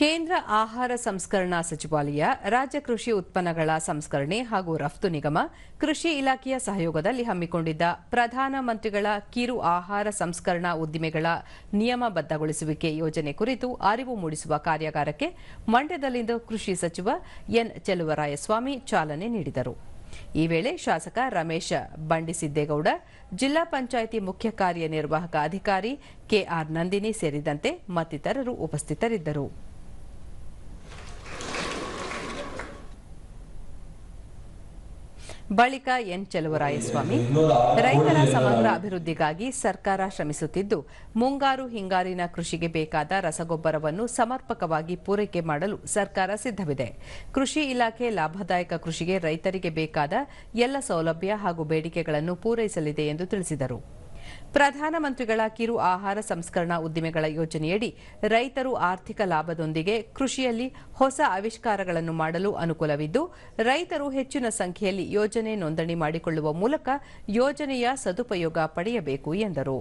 ಕೇಂದ್ರ ಆಹಾರ ಸಂಸ್ಕರಣಾ ಸಚಿವಾಲಯ, ರಾಜ್ಯ ಕೃಷಿ ಉತ್ಪನ್ನಗಳ ಸಂಸ್ಕರಣೆ ಹಾಗೂ ರಫ್ತು ನಿಗಮ, ಕೃಷಿ ಇಲಾಖೆಯ ಸಹಯೋಗದಲ್ಲಿ ಹಮ್ಮಿಕೊಂಡಿದ್ದ ಪ್ರಧಾನಮಂತ್ರಿಗಳ ಕಿರು ಆಹಾರ ಸಂಸ್ಕರಣಾ ಉದ್ದಿಮೆಗಳ ನಿಯಮಬದ್ಧಗೊಳಿಸುವಿಕೆ ಯೋಜನೆ ಕುರಿತು ಅರಿವು ಮೂಡಿಸುವ ಕಾರ್ಯಾಗಾರಕ್ಕೆ ಮಂಡ್ಯದಲ್ಲಿಂದು ಕೃಷಿ ಸಚಿವ ಎನ್. ಚೆಲುವರಾಯಸ್ವಾಮಿ ಚಾಲನೆ ನೀಡಿದರು. ಈ ವೇಳೆ ಶಾಸಕ ರಮೇಶ ಬಂಡಿಸಿದ್ದೇಗೌಡ, ಜಿಲ್ಲಾ ಪಂಚಾಯಿತಿ ಮುಖ್ಯ ಕಾರ್ಯನಿರ್ವಾಹಕ ಅಧಿಕಾರಿ ಕೆಆರ್ ನಂದಿನಿ ಸೇರಿದಂತೆ ಮತ್ತಿತರರು ಉಪಸ್ಥಿತರಿದ್ದರು. ಬಳಿಕ ಎನ್ ಚೆಲುವರಾಯಸ್ವಾಮಿ ರೈತರ ಸಮಗ್ರ ಅಭಿವೃದ್ಧಿಗಾಗಿ ಸರ್ಕಾರ ಶ್ರಮಿಸುತ್ತಿದ್ದು ಮುಂಗಾರು ಹಿಂಗಾರಿನ ಕೃಷಿಗೆ ಬೇಕಾದ ರಸಗೊಬ್ಬರವನ್ನು ಸಮರ್ಪಕವಾಗಿ ಪೂರೈಕೆ ಮಾಡಲು ಸರ್ಕಾರ ಸಿದ್ಧವಿದೆ. ಕೃಷಿ ಇಲಾಖೆ ಲಾಭದಾಯಕ ಕೃಷಿಗೆ ರೈತರಿಗೆ ಬೇಕಾದ ಎಲ್ಲ ಸೌಲಭ್ಯ ಹಾಗೂ ಬೇಡಿಕೆಗಳನ್ನು ಪೂರೈಸಲಿದೆ ಎಂದು ತಿಳಿಸಿದರು. ಪ್ರಧಾನಮಂತ್ರಿಗಳ ಕಿರು ಆಹಾರ ಸಂಸ್ಕರಣಾ ಉದ್ದಿಮೆಗಳ ಯೋಜನೆಯಡಿ ರೈತರು ಆರ್ಥಿಕ ಲಾಭದೊಂದಿಗೆ ಕೃಷಿಯಲ್ಲಿ ಹೊಸ ಆವಿಷ್ಕಾರಗಳನ್ನು ಮಾಡಲು ಅನುಕೂಲವಿದ್ದು, ರೈತರು ಹೆಚ್ಚಿನ ಸಂಖ್ಯೆಯಲ್ಲಿ ಯೋಜನೆ ನೋಂದಣಿ ಮಾಡಿಕೊಳ್ಳುವ ಮೂಲಕ ಯೋಜನೆಯ ಸದುಪಯೋಗ ಪಡೆಯಬೇಕು ಎಂದರು.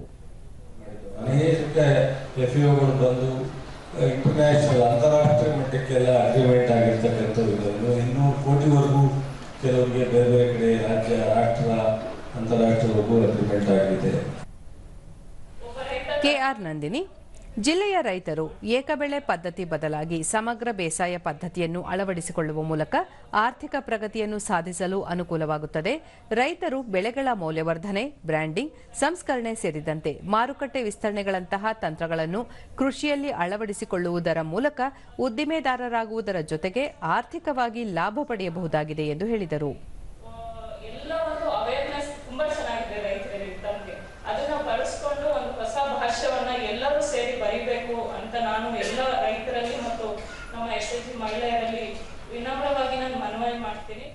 ಇಂಟರ್ನ್ಯಾಷನಲ್ ಅಂತಾರಾಷ್ಟ್ರೀಯ ಮಟ್ಟಕ್ಕೆಲ್ಲ ಅಗ್ರಿಮೆಂಟ್ ಆಗಿರ್ತಕ್ಕಂಥದ್ದು ಇದನ್ನು. ಇನ್ನು ಇನ್ನೂರು ಕೋಟಿವರೆಗೂ ಕೆಲವರಿಗೆ ಬೇರೆ ಬೇರೆ ಕಡೆ ರಾಜ್ಯ, ರಾಷ್ಟ್ರ ಅಂತಾರಾಷ್ಟ್ರವರೆಗೂ ಅಗ್ರಿಮೆಂಟ್ ಆಗಿದೆ. ಕೆಆರ್ ನಂದಿನಿ, ಜಿಲ್ಲೆಯ ರೈತರು ಏಕಬೆಳೆ ಪದ್ಧತಿ ಬದಲಾಗಿ ಸಮಗ್ರ ಬೇಸಾಯ ಪದ್ಧತಿಯನ್ನು ಅಳವಡಿಸಿಕೊಳ್ಳುವ ಮೂಲಕ ಆರ್ಥಿಕ ಪ್ರಗತಿಯನ್ನು ಸಾಧಿಸಲು ಅನುಕೂಲವಾಗುತ್ತದೆ. ರೈತರು ಬೆಳೆಗಳ ಮೌಲ್ಯವರ್ಧನೆ, ಬ್ರ್ಯಾಂಡಿಂಗ್, ಸಂಸ್ಕರಣೆ ಸೇರಿದಂತೆ ಮಾರುಕಟ್ಟೆ ವಿಸ್ತರಣೆಗಳಂತಹ ತಂತ್ರಗಳನ್ನು ಕೃಷಿಯಲ್ಲಿ ಅಳವಡಿಸಿಕೊಳ್ಳುವುದರ ಮೂಲಕ ಉದ್ದಿಮೆದಾರರಾಗುವುದರ ಜೊತೆಗೆ ಆರ್ಥಿಕವಾಗಿ ಲಾಭ ಪಡೆಯಬಹುದಾಗಿದೆ ಎಂದು ಹೇಳಿದರು. ಎಲ್ಲರೂ ಸೇರಿ ಬರೀಬೇಕು ಅಂತ ನಾನು ಎಲ್ಲ ರೈತರಲ್ಲಿ ಮತ್ತು ನಮ್ಮ ಎಸ್ ಎಸ್ ಸಿ ಮಹಿಳೆಯರಲ್ಲಿ ವಿನಮ್ರವಾಗಿ ನಾನು ಮನವಿ ಮಾಡ್ತೀನಿ.